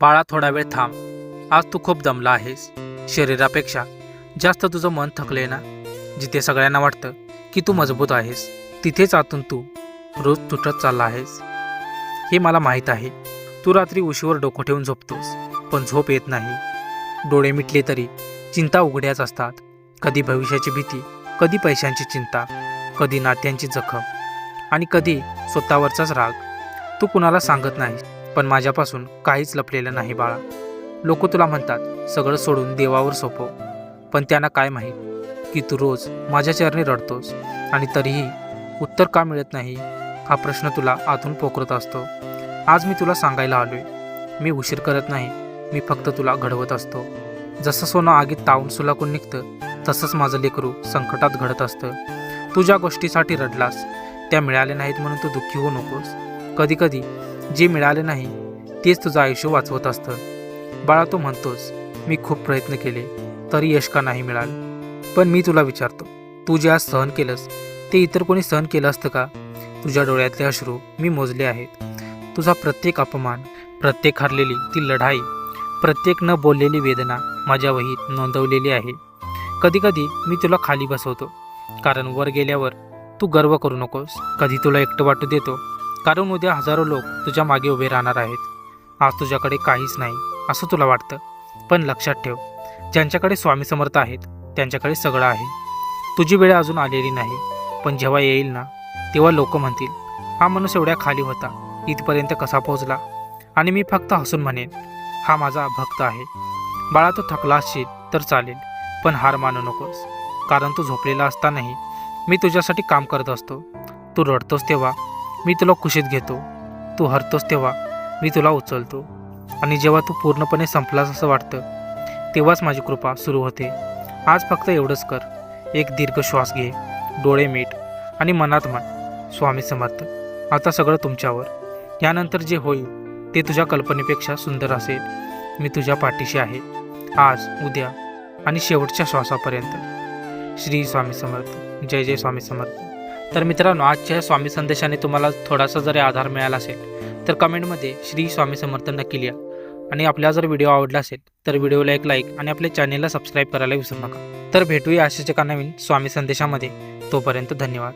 बाळा थोडा वेळ थांब. आज तू खूप दमला आहेस. शरीरापेक्षा जास्त तुझं मन थकले ना? जिथे सगळ्यांना वाटतं की तू मजबूत आहेस तिथेच आतून तू रोज तुटत चालला आहेस. हे मला माहीत आहे. तू रात्री उशीवर डोकं ठेवून झोपतोस पण झोप येत नाही. डोळे मिटले तरी चिंता उघड्याच असतात. कधी भविष्याची भीती कधी पैशांची चिंता कधी नात्यांची जखम आणि कधी स्वतःवरचाच राग. तू कुणाला सांगत नाही पण माझ्यापासून काहीच लपलेलं नाही बाळा. लोक तुला म्हणतात सगळं सोडून देवावर सोपव. पण त्यांना काय माहीत? की तू रोज माझ्या चरणी रडतोस आणि तरीही उत्तर का मिळत नाही? हा प्रश्न तुला आतून पोखरत असतो. आज मी तुला सांगायला आलोय. मी उशीर करत नाही. मी फक्त तुला घडवत असतो. जसं सोनं आगीत तावून सुलाकून निघतं तसंच माझं लेकरू संकटात घडत असतं. तू ज्या गोष्टीसाठी रडलास त्या मिळाल्या नाहीत म्हणून तू दुःखी होऊ नकोस. कधीकधी जे मिळाले नाही तेच तुझं आयुष्य वाचवत असतं. बाळा तू म्हणतोस मी खूप प्रयत्न केले तरी यश का नाही मिळालं? पण मी तुला विचारतो तू जे आज सहन केलंस ते इतर कोणी सहन केलं असतं का? तुझ्या डोळ्यातले अश्रू मी मोजले आहेत. तुझा प्रत्येक अपमान प्रत्येक हरलेली ती लढाई प्रत्येक न बोललेली वेदना माझ्या वहीत नोंदवलेली आहे. कधीकधी मी तुला खाली बसवतो कारण वर गेल्यावर तू गर्व करू नकोस. कधी तुला एकटं वाटू देतो कारण उद्या हजारो लोक तुझ्या मागे उभे राहणार आहेत. आज तुझ्याकडे काहीच नाही असं तुला वाटतं? पण लक्षात ठेव ज्यांच्याकडे स्वामी समर्थ आहेत त्यांच्याकडे सगळं आहे. तुझी वेळ अजून आलेली नाही पण जेव्हा येईल ना तेव्हा लोक म्हणतील हा माणूस एवढ्या खाली होता इथपर्यंत कसा पोहोचला? आणि मी फक्त हसून म्हणेन हा माझा भक्त आहे. बाळा तू थकला असशील तर चालेल पण हार मानू नकोस. कारण तू झोपलेला असतानाही मी तुझ्यासाठी काम करत असतो. तू रडतोस तेव्हा मी तुला कुशीत घेतो. तू हरतोस तेव्हा मी तुला उचलतो. आणि जेव्हा तू पूर्णपणे संपलास असं वाटतं तेव्हाच माझी कृपा सुरू होते. आज फक्त एवढंच कर. एक दीर्घ श्वास घे. डोळे मीठ आणि मनात म्हण स्वामी समर्थ आता सगळं तुमच्यावर. यानंतर जे होईल ते तुझ्या कल्पनेपेक्षा सुंदर असेल. मी तुझ्या पाठीशी आहे. आज उद्या आणि शेवटच्या श्वासापर्यंत. श्री स्वामी समर्थ. जय जय स्वामी समर्थ. तर मित्रांनो आजच्या स्वामी संदेशाने तुम्हाला थोडासा जरी आधार मिळाला असेल तर कमेंटमध्ये श्री स्वामी समर्थन नक्की लिहा. आणि आपला जर व्हिडिओ आवडला असेल तर व्हिडिओला एक लाईक आणि आपल्या चॅनेलला सबस्क्राईब करायला विसरू नका. तर भेटूया अशाच का नवीन स्वामी संदेशामध्ये. तोपर्यंत धन्यवाद.